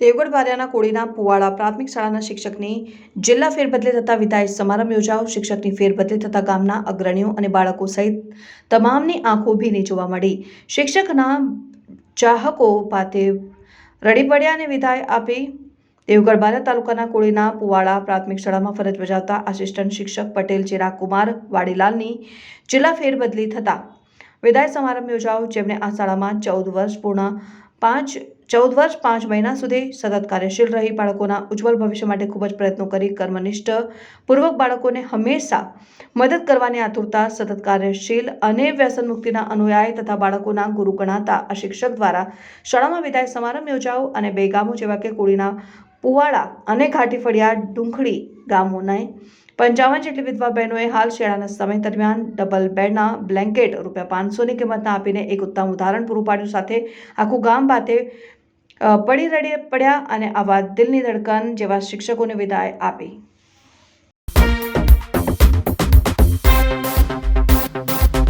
દેવગઢ બારિયાના કોળીના પુવાડા પ્રાથમિક શાળાના શિક્ષકની જિલ્લા ફેરબદલી થતા વિદાય સમારંભ યોજાયો. શિક્ષકની ફેરબદલી થતા ગામના અગ્રણીઓ અને બાળકો સહિત તમામની આંખો ભીની જોવા મળી. શિક્ષકના ચાહકો પાતે રડી પડ્યા અને વિદાય આપી દેવગઢ બારિયા તાલુકાના કોળીના પુવાડા પ્રાથમિક શાળામાં ફરજ બજાવતા આસિસ્ટન્ટ શિક્ષક પટેલ ચિરાગકુમાર વાડીલાલની જિલ્લા ફેરબદલી થતા વિદાય સમારંભ યોજાયો જેમણે આ શાળામાં ચૌદ વર્ષ પૂર્ણ પાંચ ચૌદ વર્ષ પાંચ મહિના સુધી સતત કાર્યશીલ રહી બાળકોના ઉજ્જવળ ભવિષ્ય માટે ખૂબ જ પ્રયત્નો કરી કર્મનિષ્ઠ પૂર્વક બાળકોને હંમેશા મદદ કરવાની આતુરતા, સતત કાર્યશીલ અને વ્યસન મુક્તિના અનુયાયી તથા બાળકોના ગુરુ ગણાતા આ શિક્ષક દ્વારા શાળામાં વિદાય સમારંભ યોજાઓ અને બે ગામો જેવા કે કુડીના પુવાડા અને ઘાટી ફળિયા ડુંખડી ગામોને પંચાવન જેટલી વિધવા બહેનોએ હાલ શિયાળાના સમય દરમિયાન ડબલ બેડના બ્લેન્કેટ રૂપિયા પાંચસોની કિંમતના આપીને એક ઉત્તમ ઉદાહરણ પૂરું પાડ્યું સાથે આખું ગામ બાતે પડી રડી પડ્યા અને આવા દિલની ધડકન જેવા શિક્ષકોને વિદાય આપી.